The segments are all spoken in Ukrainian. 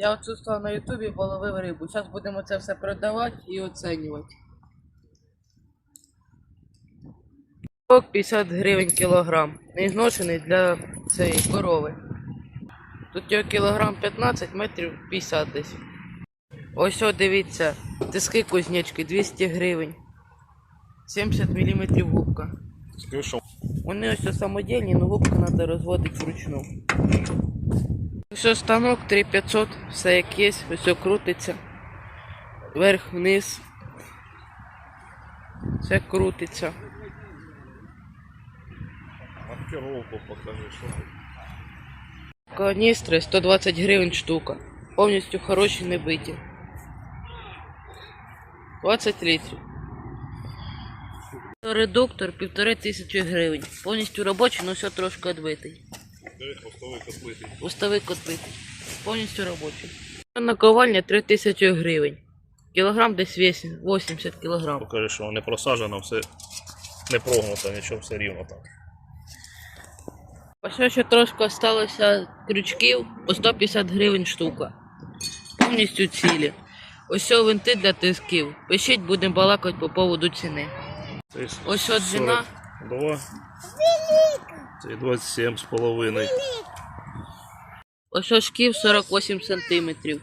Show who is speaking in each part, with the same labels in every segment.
Speaker 1: Я отсутствував на Ютубі, половив рибу. Зараз будемо це все продавати і оцінювати. Ок 50 гривень кілограм. Не зношений для цієї корови. Тут його кілограм 15 метрів 50 десь. Ось о, дивіться, тиски кузнечки 200 гривень. 70 мм губка. Вони ось самодільні, але губку треба розводити вручну. Все, станок 3500, все як є, все крутиться. Вверх, вниз. Все крутиться.
Speaker 2: маркировку покажи, що.
Speaker 1: Каністри 120 гривень штука. Повністю хороші не биті. 20 літрів. Редуктор півтори тисячі гривень. Повністю робочий, але все трошки відбитий.
Speaker 2: Хвостовий котлитий.
Speaker 1: Уставий відбитий. Повністю робочий. Наковальня 3000 гривень. Кілограм десь 80 кілограм.
Speaker 2: Покажи, що не просаджено, все не прогнуто, нічого, все рівно так.
Speaker 1: Ось ще трошки осталося крючків по 150 гривень штука. Повністю цілі. Ось винти для тисків. Пишіть, будемо балакати по поводу ціни. Ось от ціна.
Speaker 2: 42. Це 27 з половиною.
Speaker 1: Ось що шків 48 сантиметрів.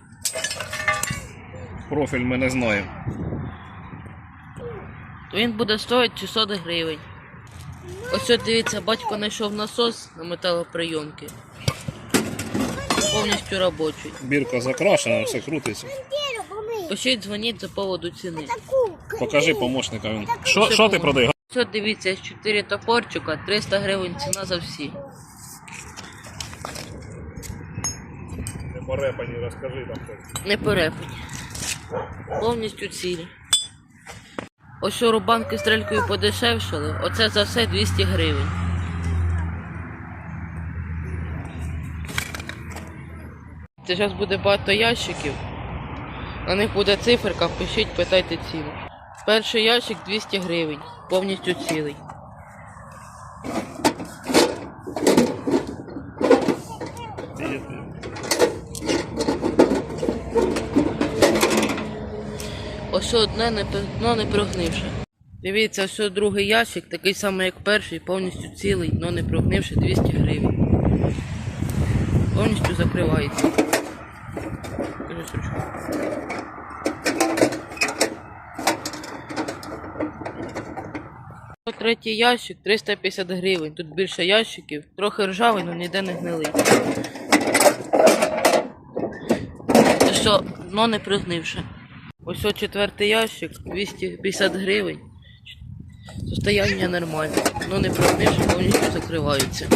Speaker 2: Профіль ми не знаємо.
Speaker 1: То він буде стоїти 600 гривень. Ось от дивіться, батько знайшов насос на металоприйомки. Повністю робочий.
Speaker 2: Бірка закрашена, все крутиться.
Speaker 1: Пишіть, дзвоніть за поводу ціни.
Speaker 2: Покажи помощника. Що, що ти продаєш?
Speaker 1: От дивіться, 4 топорчика, 300 гривень ціна за всі.
Speaker 2: Не порепані, розкажи там.
Speaker 1: Не перепить. Повністю цілі. Ось рубанки стрелькою подешевшали, оце за все 200 гривень. Це зараз буде багато ящиків. На них буде циферка, пишіть, питайте ціну. Перший ящик 200 гривень, повністю цілий. Ось одне не, дно не прогнивше. Дивіться, ось другий ящик, такий самий, як перший, повністю цілий, но не прогнивши 200 гривень. Повністю закривається. Третій ящик 350 гривень. Тут більше ящиків, трохи ржавий, але ніде не гнилий. Що, дно не прогнивше. Ось о четвертий ящик, 250 гривень. Состояння нормальне, но не прогнивши, повністю закриваються.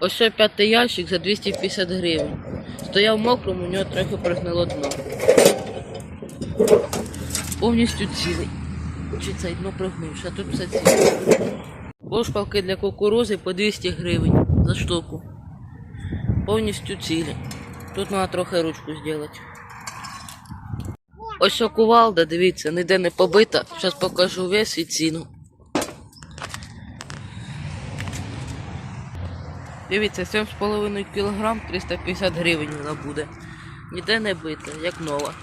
Speaker 1: Ось о п'ятий ящик за 250 гривень. Стояв мокрому, у нього трохи прогнило дно. Повністю цілий. Чи цей дно прогнивши, а тут все ціле. Ложпалки для кукурузи по 200 гривень за штуку. Повністю цілі. Тут треба трохи ручку зробити. Ось о кувалда, дивіться, ніде не побита. Зараз покажу вес і ціну. Дивіться, 7,5 кг 350 гривень вона буде. Ніде не бита, як нова.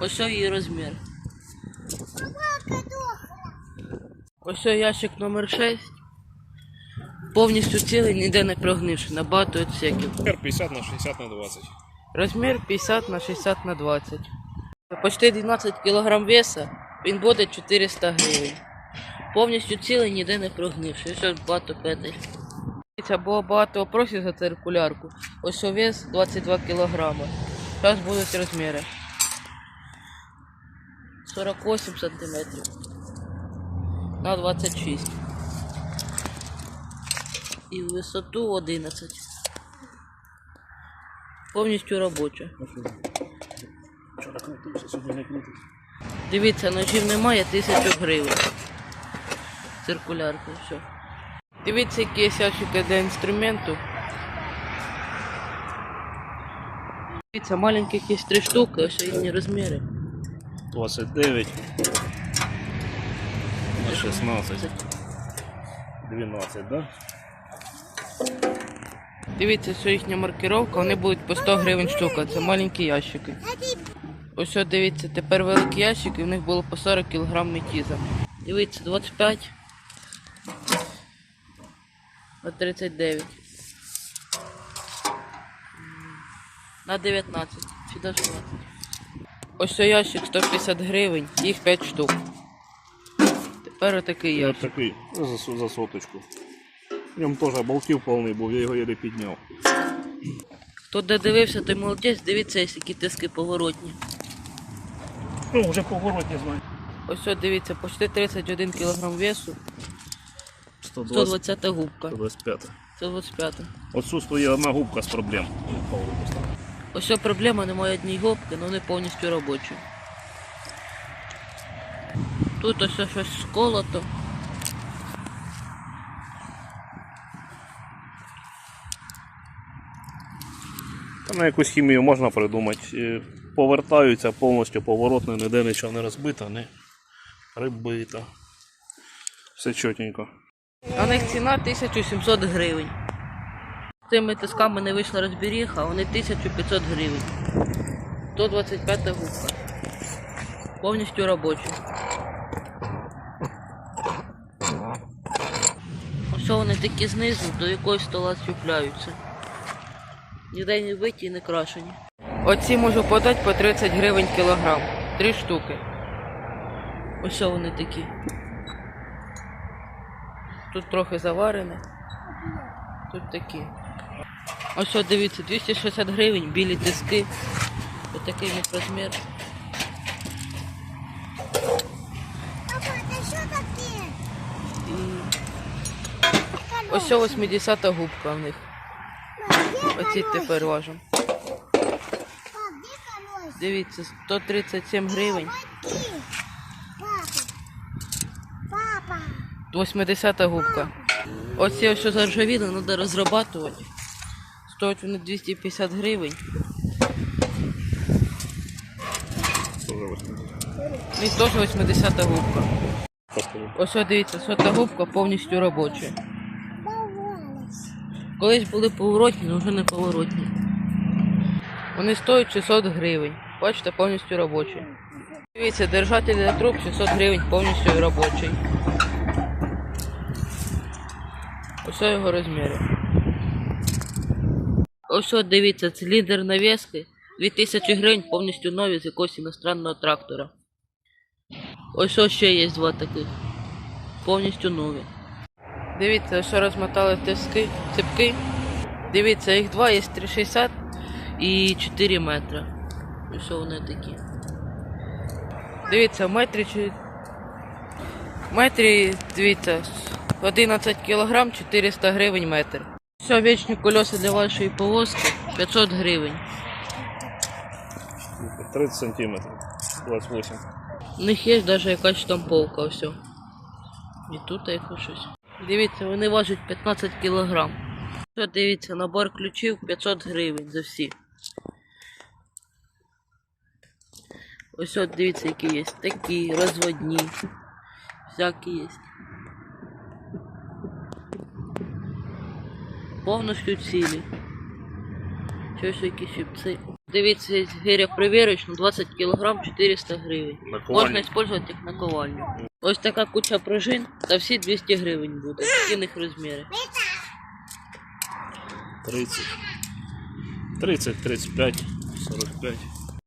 Speaker 1: Ось її розмір. Ось ящик номер 6. Повністю цілий, ніде не прогнивши, набагато відсеків.
Speaker 2: 50 на 60 на 20.
Speaker 1: Размер 50 на 60 на 20. Почти 12 кг веса, він буде 400 гривень. Повністю цілий, ніде не прогнивши. Ось багато петель. Це було багато вопросів за циркулярку. Ось вес 22 кг. Зараз будуть розміри. 48 сантиметрів. На 26. І в висоту 11. Повністю робоча. Дивіться, ножів немає, тисячу гривень. Циркулярка, все. Дивіться, які є ящики для інструменту. Дивіться, маленьких є три штуки, ось різні розміри.
Speaker 2: 29 на 16. 12, да?
Speaker 1: Дивіться, що їхня маркировка, вони будуть по 100 гривень штука, це маленькі ящики. Ось от дивіться, тепер великі ящики, в них було по 40 кг метіза. Дивіться, 25 на 39. На 19. Чи даже 20. Ось ящик 150 гривень, їх 5 штук. Тепер отакий
Speaker 2: Я
Speaker 1: ящик.
Speaker 2: такий за, за соточку. В ньому теж болтів повний був, я його єлі підняв.
Speaker 1: Хто де дивився, той молодець, дивіться, які тиски поворотні.
Speaker 2: Ну, вже поворотні знаю.
Speaker 1: Ось от дивіться, почти 31 кг весу,
Speaker 2: 120,
Speaker 1: 120 губка.
Speaker 2: 125.
Speaker 1: 125.
Speaker 2: Отсутствує одна губка з проблем.
Speaker 1: Ось ця проблема немає однієї губки, але вони повністю робочі. Тут ось щось сколото.
Speaker 2: Та на якусь хімію можна придумати. Е, Повертаються повністю поворотно, ніде нічого не розбито, не прибито. Все чотенько.
Speaker 1: В них ціна 1700 гривень. Цими тисками не вийшла розберіга, а вони 1500 гривень. 125 губка. Повністю робочі. Ось вони такі знизу, до якогось стола чіпляються. Ніде не биті і не крашені. Оці можу подати по 30 гривень кілограм. Три штуки. Ось вони такі. Тут трохи заварене. Тут такі. Ось дивіться, 260 гривень, білі диски. Ось такий розмір. Ось о 80 губка в них. Оці тепер важимо. Дивіться, 137 гривень.
Speaker 3: Пойди. Папа. Папа.
Speaker 1: 80 губка. Оці ось заржавіли, треба розрабатувати. Стоять вони 250 гривень. І теж 80 губка. Ось дивіться, сота губка повністю робоча. Колись були поворотні, але вже не поворотні. Вони стоять 600 гривень. Бачите, повністю робочі. Дивіться, держатель для труб 600 гривень повністю робочий. Ось його розміри. Ось от дивіться, циліндр навіски 2000 гривень повністю нові з якогось іностранного трактора. Ось ось ще є два таких. Повністю нові. Дивіться, що розмотали тиски, цепки. Дивіться, їх два, є 360 і 4 метри. І що вони такі. Дивіться, в метрі. В метрі, дивіться, 11 кг 400 гривень метр. Все, вічні колеса для вашої повозки 500 гривень.
Speaker 2: 30 сантиметрів. 28.
Speaker 1: У них є навіть якась штамповка, все. І тут якось щось. Дивіться, вони важать 15 кг. Все, дивіться, набор ключів 500 гривень за всі. Ось от дивіться, які є. Такі, розводні. Всякі є. Повністю цілі. Щось якісь щипці. Дивіться, гиря привірочна 20 кг 400 гривень. Можна использовать як наковальню. Ось така куча пружин, та всі 200 гривень буде. Такі в них розміри.
Speaker 2: 30. 30, 35, 45.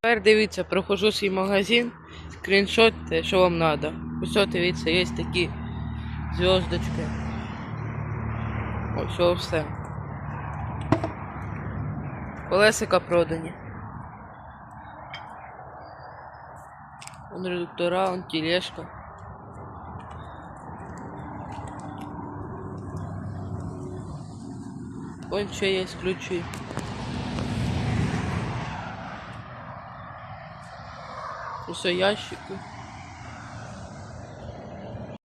Speaker 1: Тепер дивіться, прохожу свій магазин, скріншот, що вам треба. Ось дивіться, є такі зв'язочки. Ось ось все. Колесика продані. Вон редуктора, вон тележка. Вон ще є Все Усе ящики.